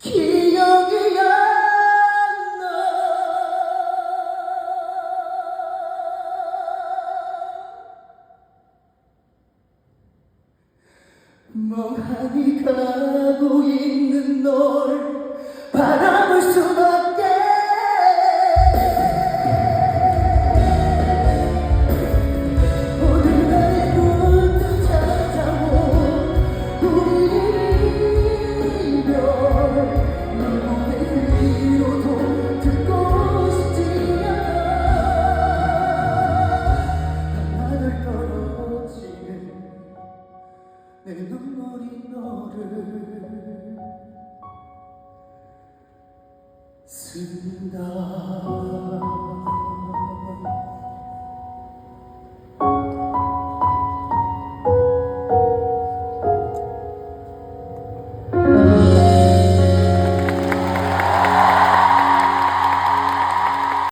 기억이 안 나. 멍하니 가고 내 눈물이 너를 쓴다.